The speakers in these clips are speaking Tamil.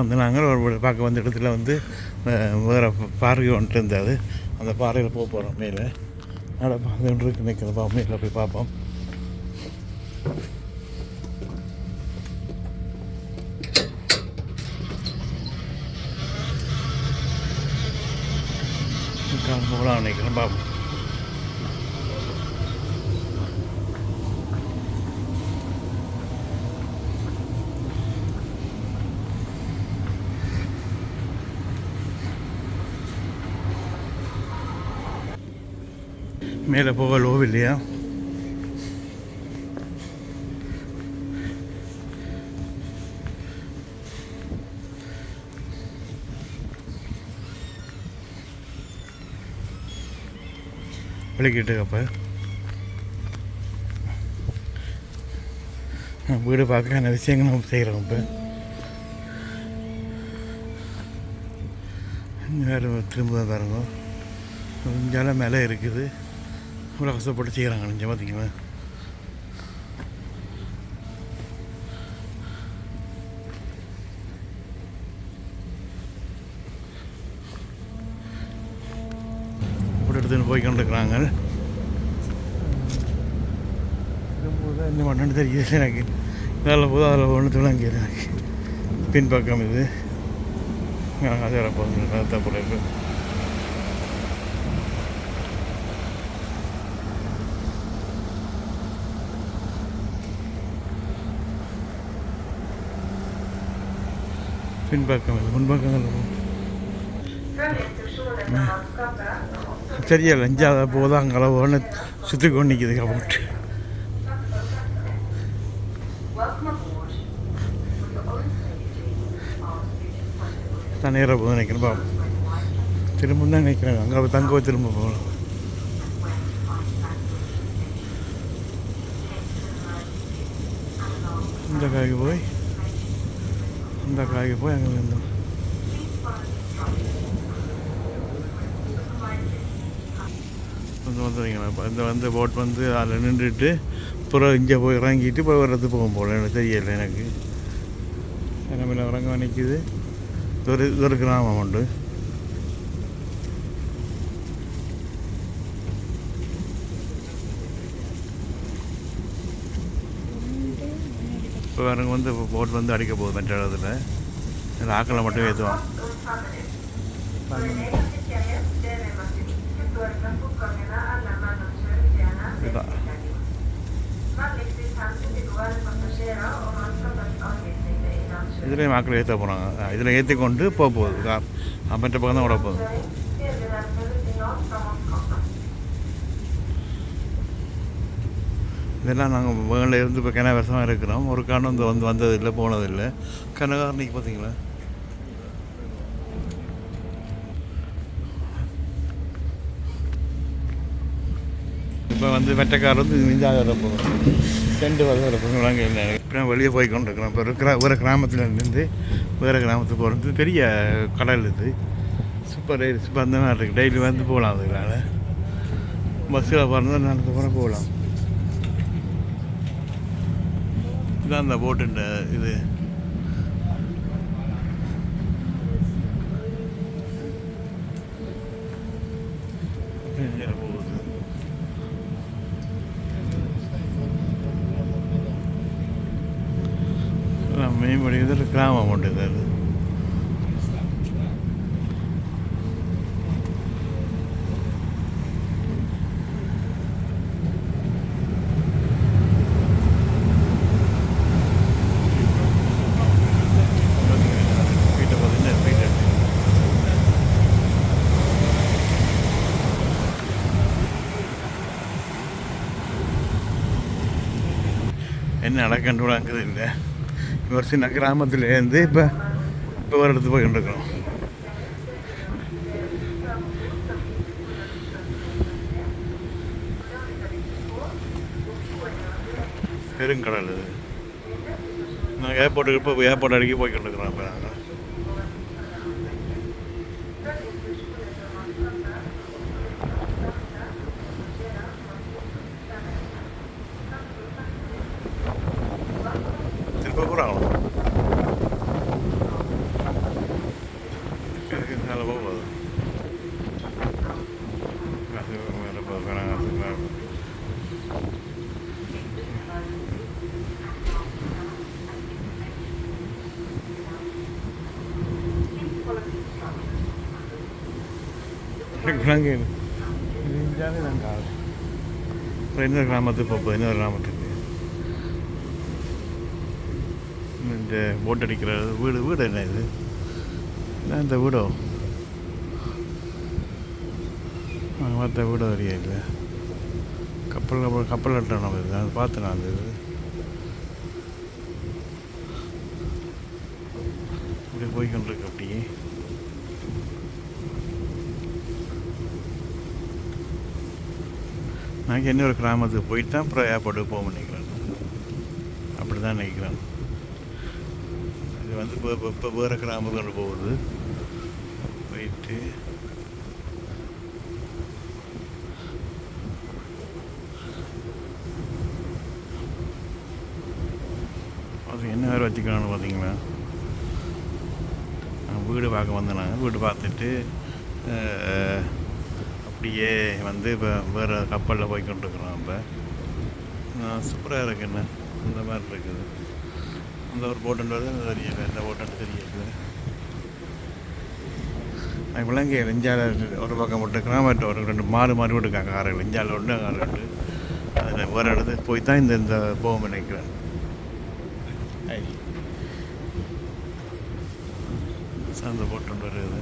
வந்து நாங்கள் ஒரு பார்க்க வந்த இடத்துல வந்து வேறு பாறை ஒன்று இருந்தது. அந்த பாறையில் போக போகிறோம் மேலே. அதை பார்த்துட்டு ஒன்று இருக்கு நிற்கிறப்பா மேலே போய் பார்ப்போம். போகலாம் நினைக்கிறேன் பார்ப்போம் மேலே போக லோவ் இல்லையா? விளக்கிட்டு அப்போ வீடு பார்க்க நிறைய விஷயங்கள் நம்ம செய்கிறோம் இப்போ. வேறு திரும்ப பாருங்க. கொஞ்சம் மேலே இருக்குது. இவ்வளோ கஷ்டப்பட்டு செய்கிறாங்க நீங்கள் பார்த்தீங்களா இப்படி எடுத்துன்னு போய் கொண்டிருக்கிறாங்க. என்ன பண்ணு தெரியுது எனக்கு. அதில் போது அதில் ஒன்று துளங்கிது எனக்கு. பின்பக்கம் இது. அது வரப்போகுது தப்பு இருக்குது பின்பக்கம் இது முன்பக்கங்கள் தெரியல அஞ்சாவது போது அங்கே ஒன்று சுற்றி கொண்டு நிற்கிது கபோட்டு தான் நேராக போதும் நினைக்கிறேன் பாப்போம் திரும்ப தான் நினைக்கிறேன் அங்கே தங்க திரும்ப போகலாம் இந்த காய்க்கு போய் இந்த காய்க்கு போய் அங்கே இருந்தோம் வந்து வந்துடுங்களா இந்த வந்து போட் வந்து அதில் நின்றுட்டு அப்புறம் இங்கே போய் இறங்கிட்டு போய் வர்றது போகும் போல எனக்கு தெரியல எனக்கு. நம்ம இறங்க நிற்கிது இது ஒரு இது ஒரு கிராமம் உண்டு. இப்போ வேறங்க வந்து போட் வந்து அடிக்க போகுது மற்ற இந்த ஆக்களை மட்டும் ஏற்றுவான் இதுதான். இதுலேயும் ஆக்களை ஏற்ற போகிறாங்க இதில் ஏற்றி கொண்டு போக போகுது கா- மற்ற பக்கம் தான் விட போகுது. இதெல்லாம் நாங்கள் வேனில் இருந்து இப்போ கிண வருஷமாக இருக்கிறோம். ஒரு காரணம் வந்து வந்து வந்ததில்லை போனதில்லை. கனகாரணிக்கு பார்த்தீங்களா? இப்போ வந்து வெட்டக்கார் வந்து மிஞ்சாக வர போகிறோம் செண்டு வர வர போகிறோம் நாங்கள் இல்லை இப்போ வெளியே போய் கொண்டிருக்கிறோம். இப்போ இருக்கிற ஒரு கிராமத்தில் இருந்து வேறு கிராமத்துக்கு போகிறது பெரிய கடல் இது. சூப்பர் சூப்பர் அந்த மாதிரி இருக்குது டெய்லி வந்து போகலாம் அதுனால பஸ்ஸில் போகிறதா நடந்து போகிற போகலாம். இதான் அந்த போட்டுன்ற இது. போகுது. மேம்படி படிக்கிறது கிராமம் ஒன்று இது. என்ன நடக்கண்டு விடாங்குது இல்லை. ஒரு சின்ன கிராமத்துலேருந்து இப்போ இப்போ ஒரு இடத்துக்கு போய்கிட்டு இருக்கிறோம். பெருங்கடல் இது. நாங்கள் ஏர்போர்ட்டுக்கு இப்போ ஏர்போர்ட் அடிக்க போய்கிட்டு இருக்கிறோம். இப்போ நாங்கள் விலங்கு அப்புறம் இன்னொரு கிராமத்துக்கு போப்போம் இன்னொரு கிராமத்துக்கு இந்த போட் அடிக்கிற வீடு வீடு என்ன இது இந்த வீடோ நாங்கள் பார்த்த வீடு வரியா இல்லை கப்பல் கப்பல் கப்பல் கட்டணும் நம்ம இது அது பார்த்தேன் நான் அந்த இது இப்படி போய்கொண்டிருக்கு அப்படியே நாங்கள் இன்னொரு கிராமத்துக்கு போயிட்டு தான் அப்புறம் ஏர்போர்ட்டுக்கு போக நினைக்கிறேன் அப்படி தான் நினைக்கிறேன் இது வந்து இப்போ இப்போ- இப்போ வேறு கிராமத்துக்கு போகுது. போயிட்டு அது என்ன வேறு வச்சுக்கலாம்னு பார்த்தீங்களா நான் வீடு பார்க்க வந்தேன் நாங்கள் வீடு பார்த்துட்டு அப்படியே வந்து இப்போ வேறு கப்பலில் போய் கொண்டுருக்குறோம் இப்போ சூப்பராக இருக்கு என்ன? இந்த மாதிரி இருக்குது. அந்த ஒரு போட்டுன்றது தெரியல. இந்த போட்டுன்னு தெரியல. இப்போலாம் இங்கே இஞ்சால ஒரு பக்கம் போட்டுருக்கிறேன். பட் ஒரு ரெண்டு மாறு மாறி விட்டுருக்காங்க. கார்கள் இஞ்சால ஒன்று கார் ரெண்டு. அதில் ஒரு இடத்துக்கு போய் தான் இந்த இந்த போகும் நினைக்கிறேன். ஐ. சார்ந்த போட்டு வருது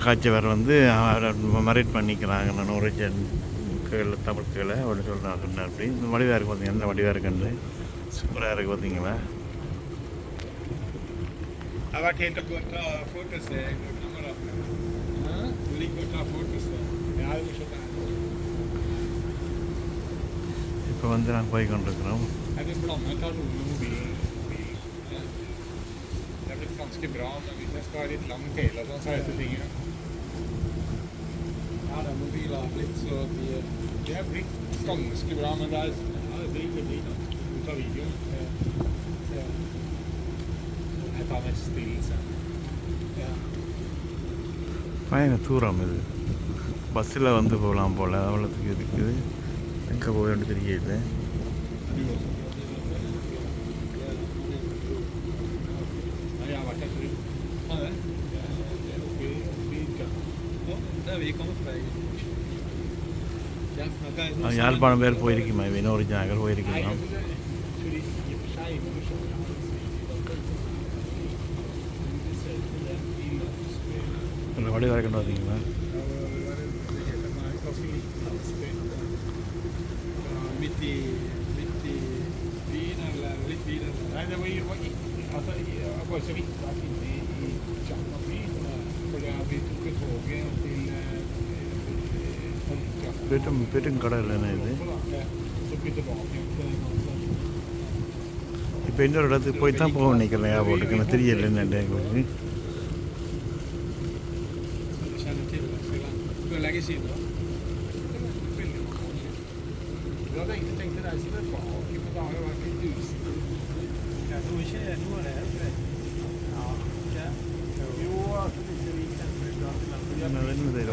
காய்ச்சி வேறு வந்து மரேட் பண்ணிக்கிறாங்க நான் நூறுஜன் கீழே தமிழ் கீழே அப்படின்னு சொல்கிறாங்க அப்படி? இந்த வடிவாக இருக்கு பார்த்தீங்க எந்த வடிவாக இருக்குன்னு. சூப்பராக இருக்குது பார்த்தீங்களா. இப்போ வந்து நாங்கள் போய் கொண்டிருக்கிறோம் Det har blivit ganska bra, men hvis jeg skal ha litt lang tele og sånn, så er dette tingene Ja, de mobiler har blitt så de, de har blitt ganske bra, men det er ja, det blir veldig da. Du tar videoen. Ja. Jeg tar mest stille sen. Ja. பயண தூரம் இது பஸ்ஸில் வந்து போகலாம் போல் அவ்வளோத்துக்கு இருக்குது எங்கே போகணும்னு தெரியல யாழ்ப்பாணம் பேர் போயிருக்குமா இன்னொரு ஜாகர் Nej, போயிருக்கீங்க jag trodde- trodde i och för sig var det så. இல்லை வடிவாக பெட்டும் பெட்டும் கடை இல்லைண்ணே இது இப்போ இன்னொரு இடத்துக்கு போய் தான் போக நினைக்கிறேன் ஞாபகம் இருக்குன்னு தெரியல என்னென்ன எங்களுக்கு Jag tror inte det. Jo, altså disse என்ன என்னது இது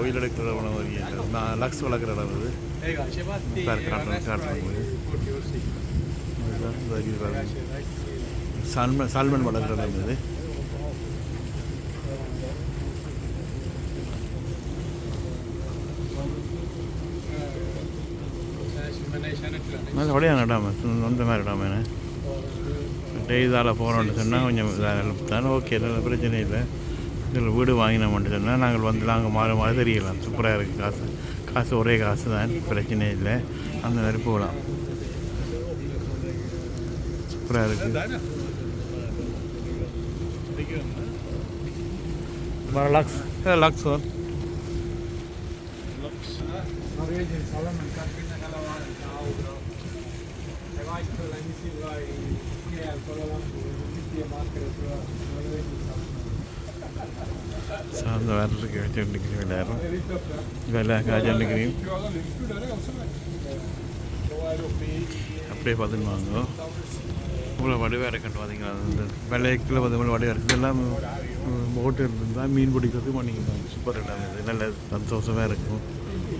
ஒயில் எடுக்கிற இடம் நான் லக்ஸ் வளர்க்குற இடம் இது Jeg har ikke vært i Bare jeg har karten, reist karten. fra i 40 år siden. இதுதான் இந்த இது Jeg har பாருங்க. ikke reist i salmon salmon வளர்க்குற இடம் இது Men நல்ல வழியான இடம் சொந்த மாதிரி இடம் என்ன டெய்ஸால் போகிறோன்னு சொன்னால் கொஞ்சம் தானே ஓகே நல்ல பிரச்சனை இல்லை இதில் வீடு வாங்கினோம்னு சொன்னால் நாங்கள் வந்து நாங்கள் மாற மாற தெரியலாம். சூப்பராக இருக்குது காசு. காசு ஒரே காசு தான் பிரச்சனை இல்லை. அந்த மாதிரி போகலாம். சூப்பராக இருக்குது. Laks. Norwegian salmon kan finne hele veien til Aura. Jeg vet சார்ந்த அப்படியே பார்த்துன்னு வாங்க இவ்வளோ வடிவாக இருக்குன்னு பார்த்தீங்களா இந்த வெள்ளைக்கில் வந்து இவ்வளோ வடிவாக இருக்குது எல்லாம் போட்டு இருந்தால் மீன் பிடிக்கிறதுக்கு பண்ணிக்கலாம் சூப்பர் இடம் இது நல்ல சந்தோஷமாக இருக்கும்